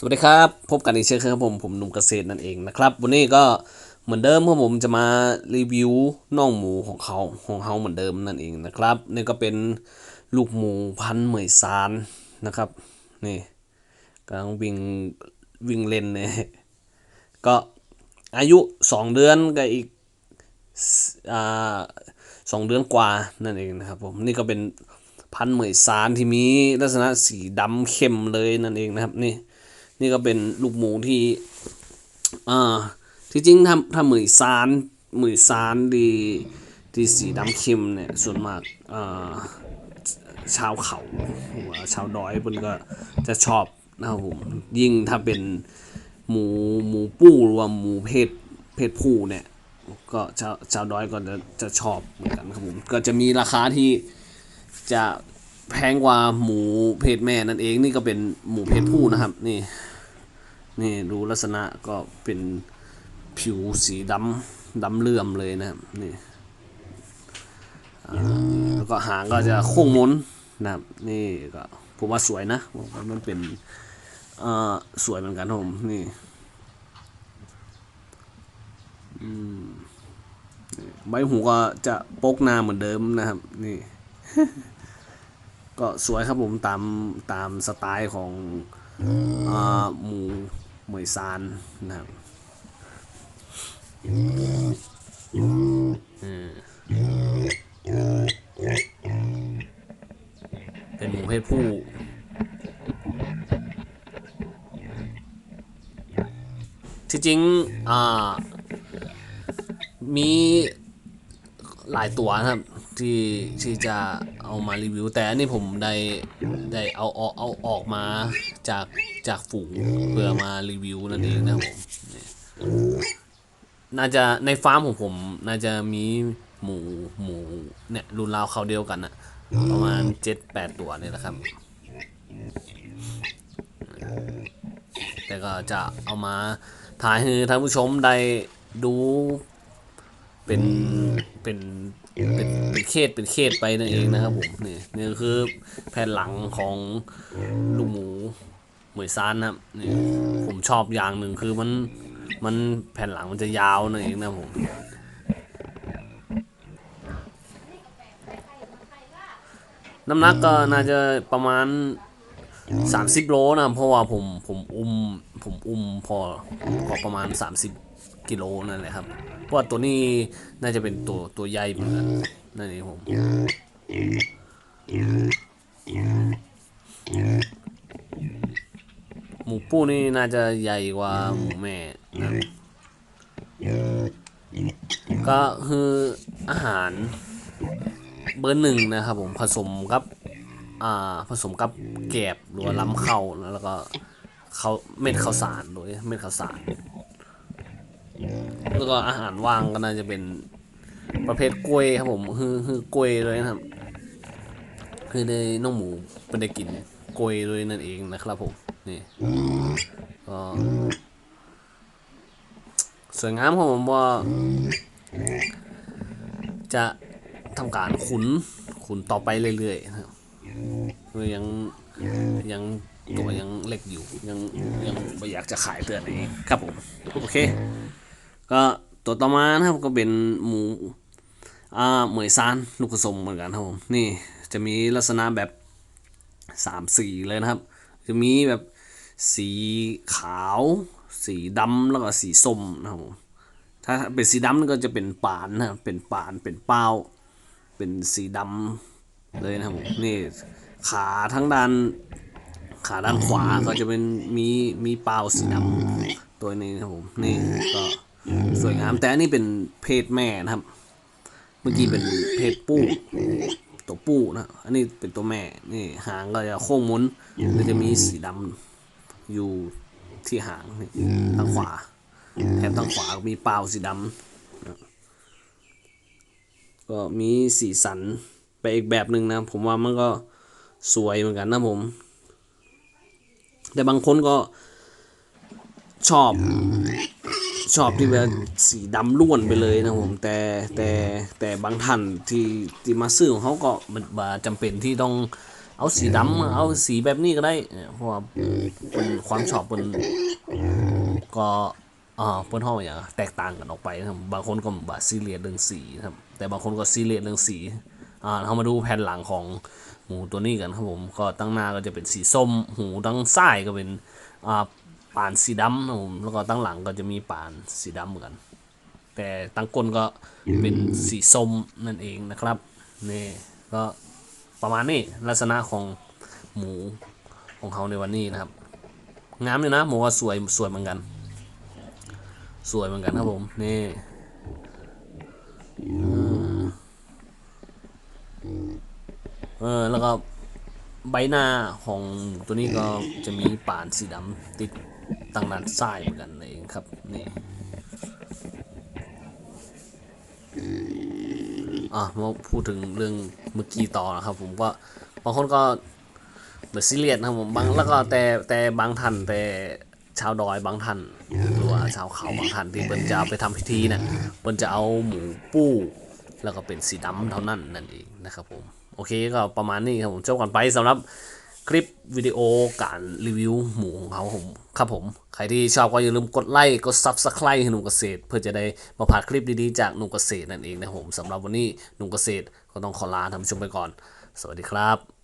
สวัสดีครับ พบกันอีกเช่นเคยครับผม ผมหนุ่มเกษตรนั่นเองนะครับ วันนี้ก็เหมือนเดิมครับผมจะมารีวิวน่องหมูของเขาของเขาเหมือนเดิมนั่นเองนะครับนี่ก็เป็นลูกหมูพันเหมยซานนะครับนี่กำลังวิ่งวิ่งเล่นเนี่ยก็อายุ 2 เดือนกับอีกอ่าสองเดือนกว่านั่นเองนะครับผมนี่ก็เป็นพันเหมยซานที่มีลักษณะสีดำเข้มเลยนั่นเองนะครับนี่ นี่ก็เป็นลูกหมูที่อ่าที่จริงถ้าถ้าหมือซานหมือซานดีที่สีดำเข้มเนี่ยส่วนมากอ่าชาวเขาหรือว่าชาวดอยเพิ่นก็จะชอบนะครับผมยิ่งถ้าเป็นหมูหมูปู้หรือว่าหมูเพศเพศผู้เนี่ยก็ชาวชาวดอยก็จะจะชอบเหมือนกันครับผมก็จะมีราคาที่จะ แพงกว่าหมูเพศแม่นั่นเองนี่ก็เป็นหมูเพศผู้นะครับ นี่นี่ดูลักษณะก็เป็นผิวสีดำดำเลื่อมเลยนะครับนี่แล้วก็หางก็จะโค้งมนนะครับนี่ก็ผมว่าสวยนะผมว่ามันเป็นเอ่อสวยเหมือนกันผมนี่อืมนี่ใบหูก็จะปกหน้าเหมือนเดิมนะครับ นี่ ก็สวยครับผมตามตามสไตล์ของอ่าหมูเหมยซานนะครับอืมเป็นหมูเพศผู้ที่จริงอ่ามีหลายตัวนะครับ ที่ที่จะเอามารีวิว แต่อันนี้ผมได้ได้เอาเอาเอาออกมาจากจากฝูงเพื่อมารีวิวนั่นเองนะผมน่าจะในฟาร์มของผม น่าจะมีหมูหมูเนี่ยรุ่นราวเขาเดียวกันอะประมาณเจ็ดแปดตัวเนี่ยแหละครับ แต่ก็จะเอามาถ่ายให้ท่านผู้ชมได้ดูเป็นเป็น เป็นเป็นเคสเป็นเคสไปนั่นเองนะครับผมนี่นี่คือแผ่นหลังของลูกหมูเหมยซานนะครับนี่ผมชอบอย่างหนึ่งคือมันมันแผ่นหลังมันจะยาวนั่นเองนะผมน้ำหนักก็น่าจะประมาณ 30 โลนะเพราะว่าผมผมอุ้มผมอุ้มพอพอประมาณ 30 กิโลนั่นแหละครับ เพราะว่าตัวนี้น่าจะเป็นตัวตัวใหญ่เหมือนกันนั่นเองผมหมูปูนี่น่าจะใหญ่กว่าหมูแม่นะก็คืออาหารเบอร์หนึ่งนะครับผมผสมกับอ่าผสมกับแกบหรือว่าล้ำเข้าแล้วก็เขาเม็ดข้าวสารโดยเม็ดข้าวสาร แล้วก็อาหารว่างก็น่าจะเป็นประเภทกล้วยครับผมคือคือกล้วยเลยนะครับ คือได้น้องหมูเป็นได้กินกล้วยเลยนั่นเองนะครับผมนี่ก็สวยงามครับผมว่า จะทำการขุนขุนต่อไปเรื่อยๆนะครับยังยังตัวยังเล็กอยู่ยังยังไม่อยากจะขายเตือนเองครับผม โอเค ก็ตัวต่อมานะครับก็เป็นหมูอ่าเหมยซานลูกผสมเหมือนกันครับผมนี่จะมีลักษณะแบบสามสีเลยนะครับ จะมีแบบสีขาว สีดำแล้วก็สีส้มนะครับผมถ้าเป็นสีดำนี่ก็จะเป็นปานนะครับเป็นปานเป็นเป้า เป็นสีดำเลยนะครับผมนี่ขาทั้งด้านขาด้านขวาก็จะเป็นมีมีเป้าสีดำตัวนี้นะครับผมนี่ก็ สวยงาม แต่อันนี้เป็นเพศแม่นะครับ เมื่อกี้เป็นเพศปู้ตัวปู้นะ อันนี้เป็นตัวแม่ นี่หางก็จะโค้งหมุนก็จะมีสีดำอยู่ที่หางนี่ทางขวา แถมทางขวาก็มีเปาสีดำก็มีสีสันไปอีกแบบหนึ่งนะ ผมว่ามันก็สวยเหมือนกันนะผม แต่บางคนก็ชอบ ชอบที่แบบสีดำล้วนไปเลยนะผมแต่แต่แต่บางท่านที่ที่มาซื้อของเขาก็มันบ่จำเป็นที่ต้องเอาสีดำเอาสีแบบนี้ก็ได้เพราะว่าเป็นความชอบเป็นก็อ่าเปิ้นห้องอย่างแตกต่างกันออกไปนะครับบางคนก็บาซีเรียสเรื่องสีนะครับแต่บางคนก็ซีเรียสเรื่องสีอ่าเรามาดูแผ่นหลังของหมูตัวนี้กันครับผมก็ตั้งหน้าก็จะเป็นสีส้มหูตั้งซ้ายก็เป็นอ่า ป่านสีดำนะครับผมแล้วก็ตั้งหลังก็จะมีป่านสีดำเหมือนกัน แต่ตั้งก้นก็เป็นสีส้มนั่นเองนะครับนี่ก็ประมาณนี้ลักษณะของหมูของเขาในวันนี้นะครับ งามเลยนะหมูว่าสวยสวยเหมือนกัน สวยเหมือนกันครับผมนี่เออแล้วก็ใบหน้าของตัวนี้ก็จะมีป่านสีดำติด ตั้งด้านซ้ายเหมือนกันเองครับนี่อะมาพูดถึงเรื่องเมื่อกี้ต่อนะครับ ผมก็บางคนก็เบอร์ซีเรียสนะครับผมบางแล้วก็แต่แต่บางท่านแต่ชาวดอยบางท่านหรือว่าชาวเขาบางท่านที่เปิ้นจะไปทำพิธีเนี่ยเปิ้นจะเอาหมูปู้แล้วก็เป็นสีดำเท่านั้นนั่นเองนะครับผมโอเคก็ประมาณนี้ครับผมจบกันไปสำหรับ คลิปวิดีโอการรีวิวหมูของเขาผมครับผม ใครที่ชอบก็อย่าลืมกดไลค์กดซับสไครต์ให้หนุ่มเกษตร เพื่อจะได้มาผ่านคลิปดีๆจากหนุ่มเกษตรนั่นเองนะครับผมสำหรับวันนี้หนุ่มเกษตรก็ต้องขอลาท่านผู้ชมไปก่อน สวัสดีครับ